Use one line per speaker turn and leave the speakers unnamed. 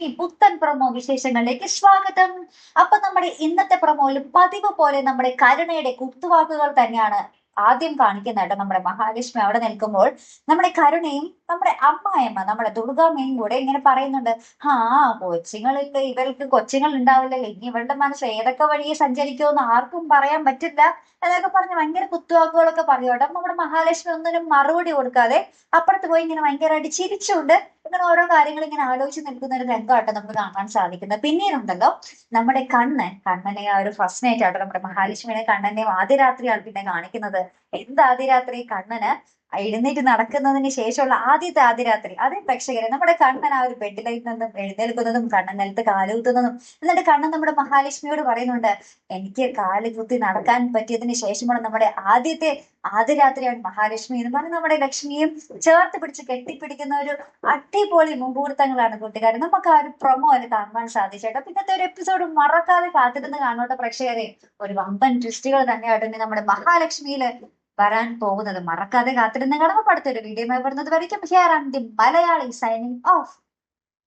ഈ പുത്തൻ പ്രൊമോ വിശേഷങ്ങളിലേക്ക് സ്വാഗതം. അപ്പൊ നമ്മുടെ ഇന്നത്തെ പ്രൊമോയിൽ പതിവ് പോലെ നമ്മുടെ കരുണയുടെ കുത്തുവാക്കുകൾ തന്നെയാണ് ആദ്യം കാണിക്കുന്ന കേട്ടോ. നമ്മുടെ മഹാലക്ഷ്മി അവിടെ നിൽക്കുമ്പോൾ നമ്മുടെ കരുണയും നമ്മുടെ അമ്മായമ്മ നമ്മുടെ ദുർഗാമ്മയും കൂടെ ഇങ്ങനെ പറയുന്നുണ്ട് ആ കൊച്ചുങ്ങൾക്ക് ഇവർക്ക് കൊച്ചുങ്ങൾ ഉണ്ടാവില്ലല്ലോ ഇനി ഇവരുടെ മനസ്സ് ഏതൊക്കെ വഴിയെ സഞ്ചരിക്കുമെന്ന് ആർക്കും പറയാൻ പറ്റില്ല. എന്നൊക്കെ പറഞ്ഞ് ഭയങ്കര കുത്തുവാക്കുകളൊക്കെ പറയും നമ്മുടെ മഹാലക്ഷ്മി ഒന്നിനും മറുപടി കൊടുക്കാതെ അപ്പുറത്ത് പോയി ഇങ്ങനെ ഭയങ്കരമായിട്ട് ചിരിച്ചുകൊണ്ട് ഇങ്ങനെ ഓരോ കാര്യങ്ങൾ ഇങ്ങനെ ആലോചിച്ച് നിൽക്കുന്ന ഒരു രംഗമായിട്ട് നമുക്ക് കാണാൻ സാധിക്കുന്നത്. പിന്നീടുണ്ടല്ലോ നമ്മുടെ കണ്ണൻ കണ്ണനെ ആ ഒരു ഫസ്റ്റ് നൈറ്റ് ആട്ടോ നമ്മുടെ മഹാലക്ഷ്മിയുടെ കണ്ണനെ ആദ്യരാത്രിയാണ് പിന്നെ കാണിക്കുന്നത്. എന്ത് ആദ്യരാത്രി? കണ്ണന് എഴുന്നേറ്റ് നടക്കുന്നതിന് ശേഷമുള്ള ആദ്യത്തെ ആദ്യ രാത്രി അതേ പ്രേക്ഷകരെ നമ്മുടെ കണ്ണൻ ആ ഒരു ബെഡിലേക്ക് നിന്നും എഴുന്നേൽക്കുന്നതും കണ്ണൻ നിലത്ത് കാലുകുത്തുന്നതും. എന്നിട്ട് കണ്ണൻ നമ്മുടെ മഹാലക്ഷ്മിയോട് പറയുന്നുണ്ട് എനിക്ക് കാൽ കുത്തി നടക്കാൻ പറ്റിയതിന് ശേഷമാണ് നമ്മുടെ ആദ്യത്തെ ആദ്യ രാത്രിയാണ് മഹാലക്ഷ്മി എന്ന് പറഞ്ഞ് നമ്മുടെ ലക്ഷ്മിയും ചേർത്ത് പിടിച്ച് കെട്ടിപ്പിടിക്കുന്ന ഒരു അടിപൊളി മുഹൂർത്തങ്ങളാണ് കൂട്ടുകാരൻ നമുക്ക് ആ ഒരു പ്രൊമോ അതിൽ കാണുവാൻ സാധിച്ചേട്ടോ പിന്നത്തെ ഒരു എപ്പിസോഡ് മറക്കാതെ കാത്തിരുന്ന് കാണോട്ടെ പ്രേക്ഷകരെ. ഒരു വമ്പൻ ട്വിസ്റ്റുകൾ തന്നെയായിട്ട് നമ്മുടെ മഹാലക്ഷ്മിയിൽ. വരാൻ പോകുന്നത്. മറക്കാതെ കാത്തിരുന്ന് കാണുമ്പോൾ അടുത്തൊരു വീഡിയോ വരുന്നത് വരയ്ക്കും. Here and the Malayali signing off